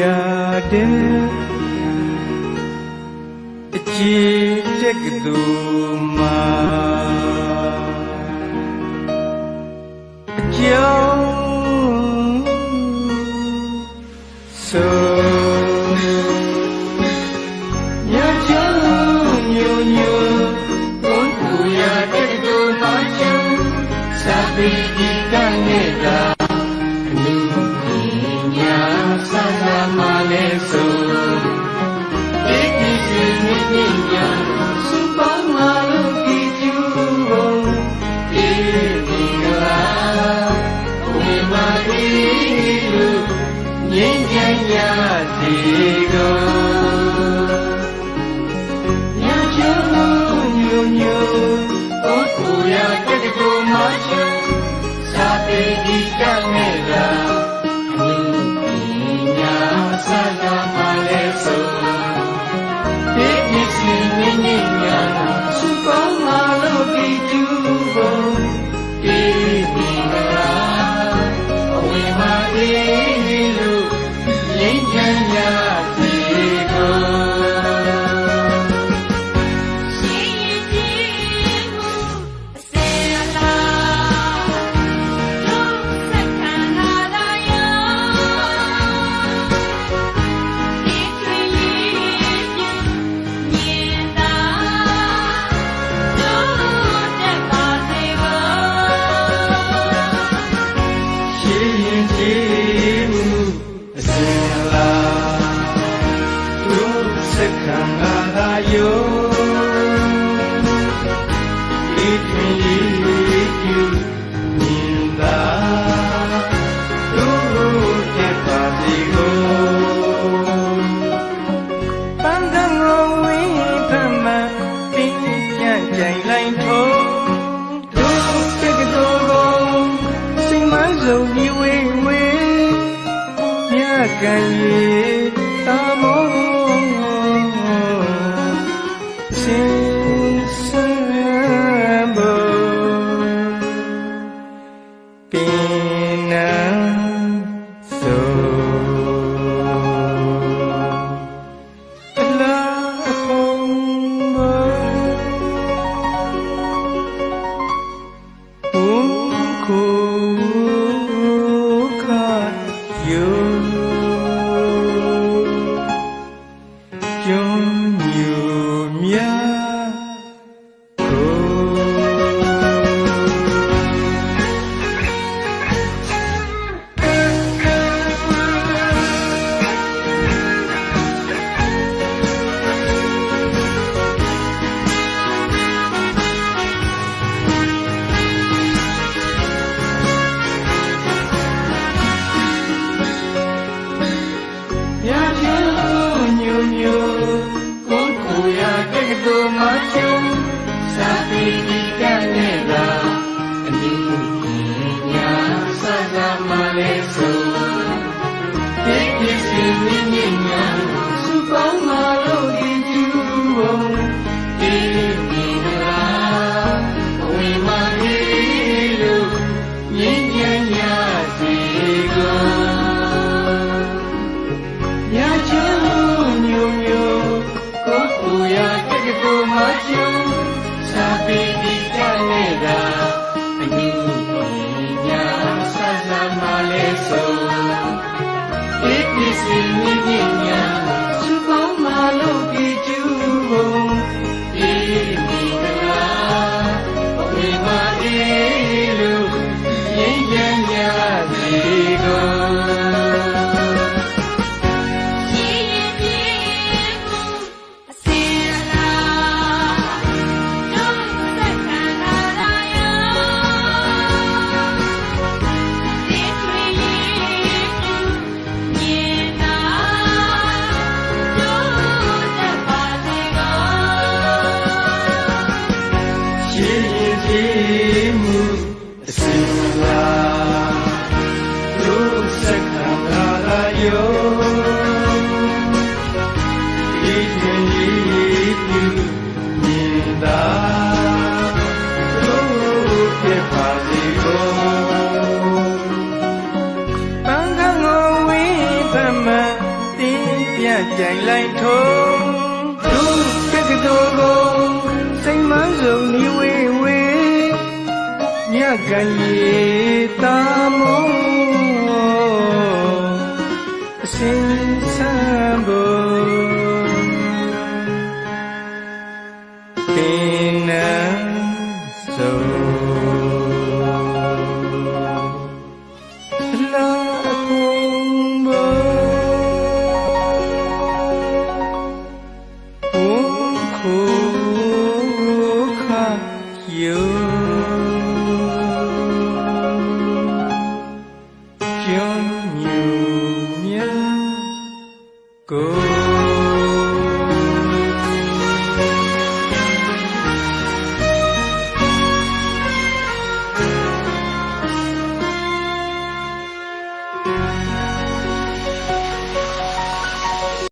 ရတဲ့အချီတက်ကသူမှာအကျောင်းဆိုညညကိုယ်ကူရတဲ့သူမှာချမ်းသာပြီး ကိုမချုံစာပေဒီကမဲ့လား လုံးမြွေဝေမြကန်ရေ satu macam sapi စ်ပစ္စည်းမြင့်မြတ်ညာသူပေါင်းမာလို့ပြည်ကျူး ပြိုင်လိုက်ထုံသူတက်ကတော်ကိုစိတ်မဆုံးနီဝေဝေညကံရီတာမောအစင်ဆံဘောပင်နာ